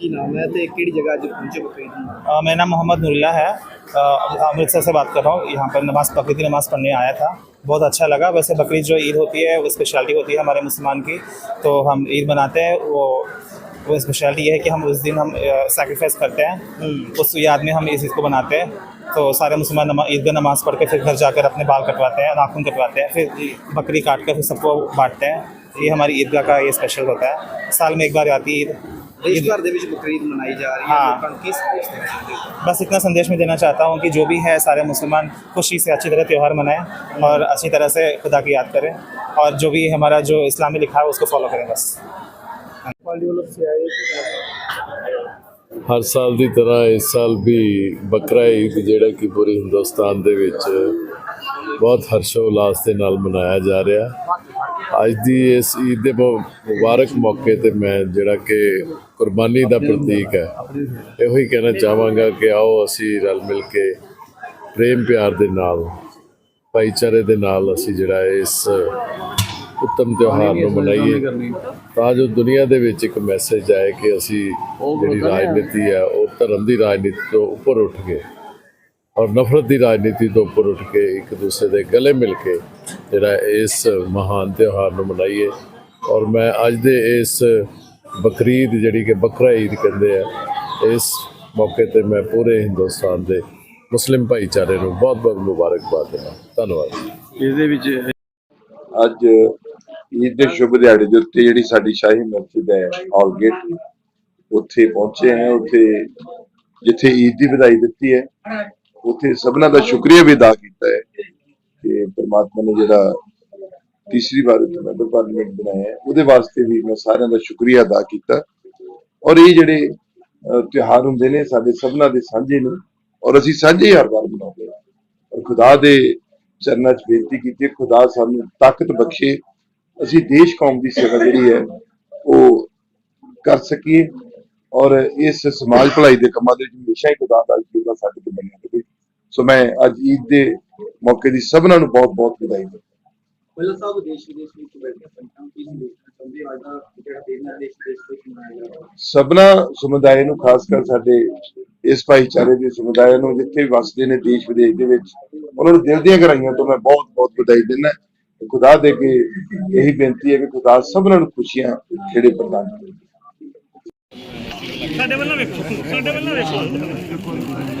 ਕੀ ਨਾਮ ਹੈ ਤੇ ਕਿਹੜੀ ਜਗ੍ਹਾ ਅੱਜ ਪਹੁੰਚੇ ਬਕਰੀਦ ਨੂੰ अ, मेरा नाम मोहम्मद नूरुल्लाह है अ, अमृतसर से बात कर रहा हूँ यहाँ पर नमाज बकरीद की नमाज़ पढ़ने आया था बहुत अच्छा लगा वैसे बकरीद जो ईद होती है वो स्पेशलिटी होती है हमारे मुसलमान की तो हम ईद मनाते हैं वो वो स्पेशलिटी ये है कि हम उस दिन हम सेक्रीफाइस करते हैं उस याद में हम इस चीज़ को बनाते हैं तो सारे मुसलमान नमा, ईद का नमाज़ पढ़ के फिर घर जाकर अपने बाल कटवाते हैं नाखून कटवाते हैं फिर बकरी काट कर फिर सबको बांटते हैं ये हमारी ईदगाह का ये स्पेशल होता है साल में एक बार आती है ईद ਦੇਸ਼ ਭਰ ਦੇ ਵਿੱਚ ਬਕਰੀਦ ਮਨਾਈ ਜਾ ਰਹੀ ਹੈ ਹਾਂ। ਲੋਕਾਂ ਨੂੰ ਕੀ ਸੰਦੇਸ਼ ਦੇਣਾ ਚਾਹੁੰਦੇ ਹੋ बस इतना संदेश मैं देना चाहता हूँ कि जो भी है सारे मुसलमान खुशी से अच्छी तरह त्यौहार मनाएं और अच्छी तरह से खुदा की याद करें और जो भी हमारा जो इस्लाम में लिखा है उसको फॉलो करें बस ਹਰ ਸਾਲ ਦੀ ਤਰ੍ਹਾਂ ਇਸ ਸਾਲ ਵੀ ਬਕਰਾ ਈਦ ਜਿਹੜਾ ਕਿ ਪੂਰੇ ਹਿੰਦੁਸਤਾਨ ਦੇ ਵਿੱਚ ਬਹੁਤ ਹਰਸ਼ੋ ਉਲਾਸ ਦੇ ਨਾਲ ਮਨਾਇਆ ਜਾ ਰਿਹਾ। ਅੱਜ ਦੀ ਇਸ ਈਦ ਦੇ ਮੁਬਾਰਕ ਮੌਕੇ ਤੇ ਮੈਂ ਜਿਹੜਾ ਕਿ ਕੁਰਬਾਨੀ ਦਾ ਪ੍ਰਤੀਕ ਹੈ। ਇਹੋ ਹੀ ਕਹਿਣਾ ਚਾਹਾਂਗਾ ਕਿ ਆਓ ਅਸੀਂ ਰਲ ਮਿਲ ਕੇ ਪ੍ਰੇਮ ਪਿਆਰ ਦੇ ਨਾਲ, ਭਾਈਚਾਰੇ ਦੇ ਨਾਲ ਅਸੀਂ ਜਿਹੜਾ ਇਸ ਉੱਤਮ ਤਿਉਹਾਰ ਨੂੰ ਮਨਾਈਏ। ਤਾਂ ਜੋ ਦੁਨੀਆ ਦੇ ਵਿੱਚ ਇੱਕ ਮੈਸੇਜ ਆਏ ਕਿ ਅਸੀਂ ਜਿਹੜੀ ਰਾਜਨੀਤੀ ਹੈ, ਉਹ ਧਰਮ ਦੀ ਰਾਜਨੀਤੀ ਤੋਂ ਉੱਪਰ ਉੱਠ ਕੇ ਔਰ ਨਫ਼ਰਤ ਦੀ ਰਾਜਨੀਤੀ ਤੋਂ ਉੱਪਰ ਉੱਠ ਕੇ ਇੱਕ ਦੂਸਰੇ ਦੇ ਗਲੇ ਮਿਲ ਕੇ ਜਿਹੜਾ ਇਸ ਮਹਾਨ ਤਿਉਹਾਰ ਨੂੰ ਮਨਾਈਏ। ਔਰ ਮੈਂ ਅੱਜ ਦੇ ਇਸ ਬਕਰੀਦ ਜਿਹੜੀ ਕਿ ਬਕਰਾ ਈਦ ਕਹਿੰਦੇ ਆ ਇਸ ਮੌਕੇ ਤੇ ਮੈਂ ਪੂਰੇ ਹਿੰਦੁਸਤਾਨ ਦੇ ਮੁਸਲਿਮ ਭਾਈਚਾਰੇ ਨੂੰ ਬਹੁਤ ਬਹੁਤ ਮੁਬਾਰਕਬਾਦ ਦਿੰਦਾ। ਧੰਨਵਾਦ। ਇਸ ਦੇ ਵਿੱਚ ਅੱਜ ਈਦ ਦੇ ਸ਼ੁਭ ਦਿਹਾੜੇ ਦੇ ਉੱਤੇ ਜਿਹੜੀ ਸਾਡੀ ਸ਼ਾਹੀ ਮਸਜਿਦ ਹੈ ਆਲਗੇਟ ਉੱਥੇ ਪਹੁੰਚੇ ਹਾਂ। ਉੱਥੇ ਜਿੱਥੇ ਈਦ ਦੀ ਵਧਾਈ ਦਿੱਤੀ ਹੈ। ਉੱਥੇ ਸਭਨਾਂ ਦਾ ਸ਼ੁਕਰੀਆ ਵੀ ਅਦਾ ਕੀਤਾ ਹੈ ਕਿ ਪ੍ਰਮਾਤਮਾ ਨੇ ਜਿਹੜਾ ਤੀਸਰੀ ਵਾਰ ਉੱਥੇ ਮੈਂਬਰ ਪਾਰਲੀਮੈਂਟ ਬਣਾਇਆ ਉਹਦੇ ਵਾਸਤੇ ਵੀ ਮੈਂ ਸਾਰਿਆਂ ਦਾ ਸ਼ੁਕਰੀਆ ਅਦਾ ਕੀਤਾ। ਔਰ ਇਹ ਜਿਹੜੇ ਅਹ, ਤਿਉਹਾਰ ਹੁੰਦੇ ਨੇ ਸਾਡੇ ਸਭਨਾਂ ਦੇ ਸਾਂਝੇ ਨੇ ਔਰ ਅਸੀਂ ਸਾਂਝੇ ਹੀ ਹਰ ਵਾਰ ਮਨਾਉਂਦੇ ਹਾਂ। ਔਰ ਖੁਦਾ ਦੇ ਚਰਨਾਂ 'ਚ ਬੇਨਤੀ ਕੀਤੀ ਹੈ, ਖੁਦਾ ਸਾਨੂੰ ਤਾਕਤ ਬਖਸ਼ੇ। ਅਸੀਂ ਦੇਸ਼ ਕੌਮ ਦੀ ਸੇਵਾ ਜਿਹੜੀ ਹੈ ਉਹ ਕਰ ਸਕੀਏ। ਔਰ ਇਸ ਸਮਾਜ ਭਲਾਈ ਦੇ ਕੰਮਾਂ ਦੇ ਵਿੱਚ ਹਮੇਸ਼ਾ ਹੀ ਖੁਦਾ ਦਾ ਜੀਵਾ ਸਾਡੇ ਤੇ ਬਣਿਆ ਸੋ ਮੈਂ ਅੱਜ ਈਦ ਦੇ ਮੌਕੇ ਦੀ ਸਭਨਾਂ ਨੂੰ ਬਹੁਤ ਬਹੁਤ ਵਧਾਈ ਦਿੰਦਾ ਪਹਿਲਾਂ ਸਾਹਿਬ ਦੇਸ਼ ਵਿਦੇਸ਼ ਵਿੱਚ ਬੈਠੇ ਸੰਤਾਂ ਕੀ ਦੇਣਾ ਚਾਹੁੰਦੇ ਅੱਜ ਦਾ ਜਿਹੜਾ ਦਿਨ ਹੈ ਦੇਸ਼ ਵਿਦੇਸ਼ ਵਿੱਚ ਮਨਾਇਆ ਜਾ ਰਿਹਾ ਹੈ ਸਭਨਾ ਸਮੁਦਾਇ ਨੂੰ ਖਾਸ ਕਰ ਸਾਡੇ ਇਸ ਭਾਈਚਾਰੇ ਦੇ ਸਮੁਦਾਇ ਨੂੰ ਜਿੱਥੇ ਵੀ ਵਸਦੇ ਨੇ ਦੇਸ਼ ਵਿਦੇਸ਼ ਦੇ ਵਿੱਚ ਉਹਨਾਂ ਨੂੰ ਦਿਲ ਦੀਆਂ ਗਹਿਰਾਈਆਂ ਤੋਂ ਮੈਂ ਬਹੁਤ ਬਹੁਤ ਵਧਾਈ ਦਿੰਦਾ ਖੁਦਾ ਦੇ ਕੇ ਇਹੀ ਬੇਨਤੀ ਹੈ ਕਿ ਖੁਦਾ ਸਭਨਾਂ ਨੂੰ ਖੁਸ਼ੀਆਂ ਜਿਹੜੇ ਪ੍ਰਦਾਨ ਕਰੇ। ਭਾਈ ਥੋੜਾ ਜਿਹਾ